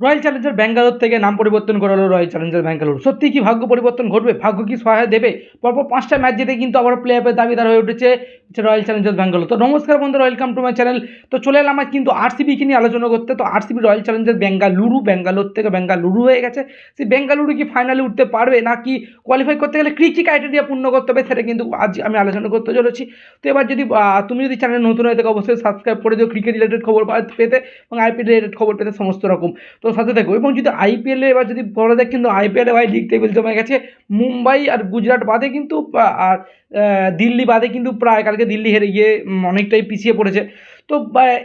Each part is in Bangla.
রয়্যাল চ্যালেঞ্জার ব্যাঙ্গালোর থেকে নাম পরিবর্তন করা হলো রয়্যাল চ্যালেঞ্জার ব্যাঙ্গালোর সত্যি কি ভাগ্য পরিবর্তন ঘটবে? ভাগ্য কি সহায় দেবে? পরপর পাঁচটা ম্যাচ জিতে কিন্তু আবার প্লে অফের দাবিদার হয়ে উঠেছে রয়্যাল চ্যালেঞ্জার্স ব্যাঙ্গালোর তো নমস্কার বন্ধু ওয়েলকাম টু মাই চ্যানেল তো চলে এলাম আজ কিন্তু আরসিবিকে নিয়ে আলোচনা করতে। তো RCB royal challengers Bengaluru Bangalore থেকে বেঙ্গালুরু হয়ে গেছে। সেই বেঙ্গালুরু কি ফাইনালে উঠতে পারবে না কি কোয়ালিফাই করতে গেলে কী কী ক্রাইটেরিয়া পূর্ণ করতে হবে সেটা কিন্তু আজ আমি আলোচনা করতে চলেছি। তো এবার যদি তুমি যদি চ্যানেল নতুন হয়ে থাকো, অবশ্যই সাবস্ক্রাইব করে দিও। ক্রিকেট রিলেটেড খবর পেতে এবং আইপিএল রিলেটেড খবর পেতে সমস্ত রকম। তো সাথে থাকো এবং যদি আইপিএলে এবার যদি বলা যায় কিন্তু আইপিএলে ভাই লিগ টেবিল জমে গেছে, মুম্বাই আর গুজরাট বাদে কিন্তু আর দিল্লি বাদে কিন্তু প্রায় কালকে দিল্লি হেরে গিয়ে অনেকটাই পিছিয়ে পড়েছে। তো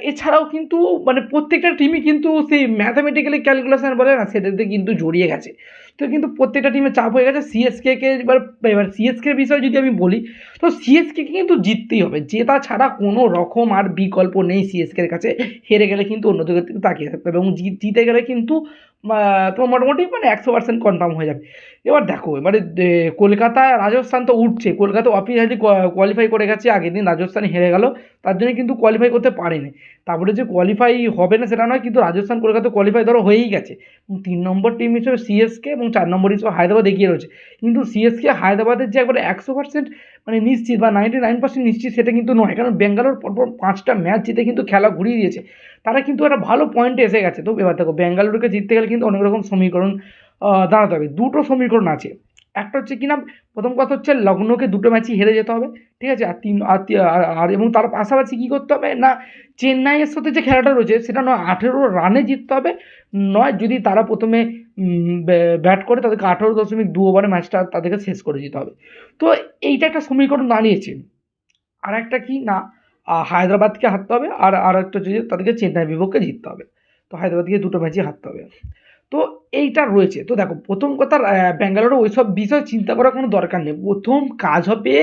এছাড়াও কিন্তু মানে প্রত্যেকটা টিমই কিন্তু সেই ম্যাথামেটিক্যালি ক্যালকুলেশান বলে না, সেটাতে কিন্তু জড়িয়ে গেছে। তো কিন্তু প্রত্যেকটা টিমে চাপ হয়ে গেছে। সিএসকে কে এবার এবার সিএসকের বিষয়ে যদি আমি বলি, তো সিএসকে কিন্তু জিততেই হবে। জেতা ছাড়া কোনো রকম আর বিকল্প নেই সিএসকের কাছে। হেরে গেলে কিন্তু অন্যদিকে দিকে তাকিয়ে থাকতে হবে এবং জিতে গেলে কিন্তু তোমার মোটামুটি মানে একশো পার্সেন্ট কনফার্ম হয়ে যাবে। এবার দেখো, এবারে কলকাতা, রাজস্থান তো উঠছে। কলকাতা অফিসিয়ালি কোয়ালিফাই করে গেছে। আগের দিন রাজস্থান হেরে গেল। তার জন্য কিন্তু কোয়ালিফাই করতে পারেনি। তারপরে যে কোয়ালিফাই হবে না সেটা নয়, কিন্তু রাজস্থান, কলকাতা কোয়ালিফাই ধরো হয়েই গেছে। তিন নম্বর টিম হিসেবে সিএসকে এবং চার নম্বর হিসেবে হায়দ্রাবাদ এগিয়ে রয়েছে। কিন্তু সিএসকে হায়দ্রাবাদের যে একবারে একশো পার্সেন্ট মানে নিশ্চিত বা নাইনটি নাইন পার্সেন্ট নিশ্চিত সেটা কিন্তু নয়। কারণ ব্যাঙ্গালোর পরপর পাঁচটা ম্যাচ জিতে কিন্তু খেলা ঘুরিয়ে দিয়েছে। তারা কিন্তু একটা ভালো পয়েন্টে এসে গেছে। তো এবার দেখো ব্যাঙ্গালোরকে জিততে গেলে কিন্তু অনেক রকম সমীকরণ দাঁড়াতে হবে। দুটো সমীকরণ আছে। একটা হচ্ছে কি না প্রথম কথা হচ্ছে লগ্নকে দুটো ম্যাচই হেরে যেতে হবে। ঠিক আছে? আর তিন, আর এবং তার পাশাপাশি কী করতে হবে? না, চেন্নাইয়ের সাথে যে খেলাটা রয়েছে, সেটা নয়, আঠেরো রানে জিততে হবে। নয়, যদি তারা প্রথমে ব্যাট করে তাদেরকে আঠেরো দশমিক দু ওভারে ম্যাচটা তাদেরকে শেষ করে দিতে হবে। তো এইটা একটা সমীকরণ দাঁড়িয়েছে। আর একটা কি? না হায়দ্রাবাদকে হারতে হবে আর আর একটা হচ্ছে যে তাদেরকে চেন্নাই বিপক্ষে জিততে হবে। তো হায়দ্রাবাদকে দুটো ম্যাচই হারতে হবে। তো এইটা রয়েছে। তো দেখো, প্রথম কথা ব্যাঙ্গালোরে ওইসব বিষয় চিন্তা করার কোনো দরকার নেই। প্রথম কাজ হবে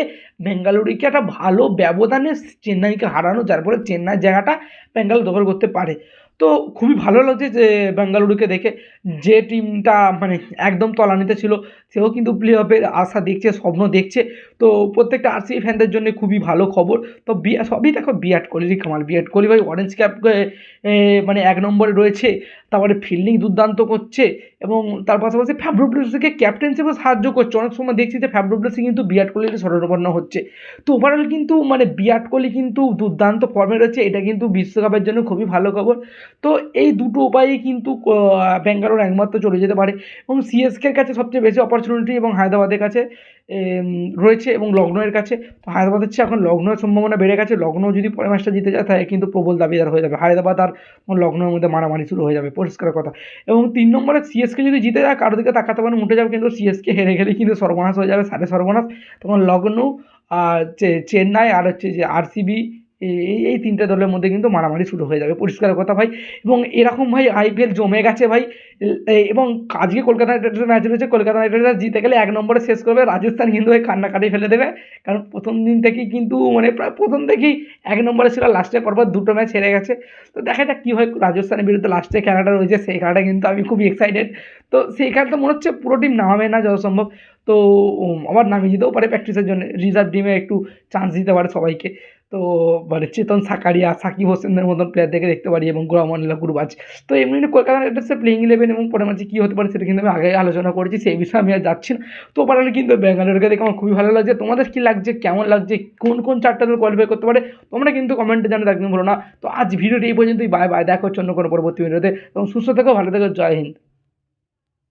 বেঙ্গালুরুকে একটা ভালো ব্যবধানে চেন্নাইকে হারানো, যার ফলে চেন্নাই জায়গাটা ব্যাঙ্গালোর দখল করতে পারে। তো খুবই ভালো লাগছে যে বেঙ্গালুরুকে দেখে যে টিমটা মানে একদম তলানিতে ছিল, সেও কিন্তু প্লে অফের আশা দেখছে, স্বপ্ন দেখছে। তো প্রত্যেকটা আরসিবি ফ্যানদের জন্য খুবই ভালো খবর। তো সবই দেখো বিরাট কোহলিরই কামাল বিরাট কোহলি ভাই অরেঞ্জ ক্যাপ মানে এক নম্বরে রয়েছে। তারপরে ফিল্ডিং দুর্দান্ত করছে এবং তার পাশাপাশি ফ্যাব্রোপ্লেসিকে ক্যাপ্টেন্সিপও সাহায্য করছে। অনেক সময় দেখছি যে ফ্যাব্রোপ্লেসি কিন্তু বিরাট কোহলির স্মরণাপন্ন হচ্ছে। তো ওভারঅল কিন্তু মানে বিরাট কোহলি কিন্তু দুর্দান্ত ফর্মে রয়েছে, এটা কিন্তু বিশ্বকাপের জন্য খুবই ভালো খবর। তো এই দুটো উপায়েই কিন্তু ব্যাঙ্গালোর একমাত্র চলে যেতে পারে এবং সিএসকের কাছে সবচেয়ে বেশি অপরচুনিটি এবং হায়দ্রাবাদের কাছে। রয়েছে এবং লগ্নের কাছে। তো হায়দ্রাবাদের চেয়ে এখন লগ্নের সম্ভাবনা বেড়ে গেছে। লগ্ন যদি পরের ম্যাচটা জিতে যায়, তাহলে কিন্তু প্রবল দাবিদার হয়ে যাবে। হায়দ্রাবাদ আর লগ্নের মধ্যে মারামারি শুরু হয়ে যাবে। পরিষ্কার কথা। এবং তিন নম্বরে সিএসকে যদি জিতে যায় কারোর দিকে তাকাতে পারেন, উঠে যাবে কিন্তু সিএসকে হেরে গেলে কিন্তু সর্বনাশ হয়ে যাবে, সাড়ে সর্বনাশ। তখন লগ্ন চেন্নাই আর হচ্ছে যে আরসিবি এই এই তিনটে দলের মধ্যে কিন্তু মারামারি শুরু হয়ে যাবে, পরিষ্কার কথা ভাই। এবং এরকম ভাই আইপিএল জমে গেছে ভাই এবং আজকে কলকাতা নাইট রাইডার্সের ম্যাচ রয়েছে, কলকাতা নাইট রাইডার্স জিতে গেলে এক নম্বরে শেষ করবে, রাজস্থান কিন্তু ওই কান্নাকাটি ফেলে দেবে। কারণ প্রথম দিন থেকেই কিন্তু মানে প্রায় প্রথম থেকেই এক নম্বরে ছিল লাস্টে পরপর দুটো ম্যাচ হেরে গেছে। তো দেখা যাক কী হয় রাজস্থানের বিরুদ্ধে লাস্টে খেলাটা রয়েছে, সেই খেলাটা কিন্তু আমি খুবই এক্সাইটেড তো সেই খেলাটা মনে হচ্ছে পুরো টিম নামাবে না যত সম্ভব। তো আবার নামিয়ে দিতেও পারে প্র্যাকটিসের জন্য রিজার্ভ টিমে একটু চান্স দিতে পারে সবাইকে। তো মানে চেতন সাকারিয়া, সাকিব হোসেনদের মতন প্লেয়ারদেরকে দেখতে পারি এবং গোরামন্ডলা গুরবাজ তো এমনি কলকাতা নাইট রাইডার্সের প্লেইং ইলেভেন এবং পরের ম্যাচে কী হতে পারে সেটা কিন্তু আমি আগে আলোচনা করেছি, সেই বিষয়ে আমি আর যাচ্ছি না। তো ওভারঅল কিন্তু ব্যাঙ্গালোরকে দেখে আমার খুবই ভালো লাগছে। তোমাদের কী লাগছে? কেমন লাগছে? কোন কোন চারটা দল কোয়ালিফাই করতে পারে? তোমরা কিন্তু কমেন্টে জানাতে একদম বলো না। তো আজ ভিডিওটি এই পর্যন্তই। বাই বাই দেখা হচ্ছে অন্য কোনো পরবর্তী ভিডিওতে এবং সুস্থ থেকো, ভালো থেকো। জয় হিন্দ।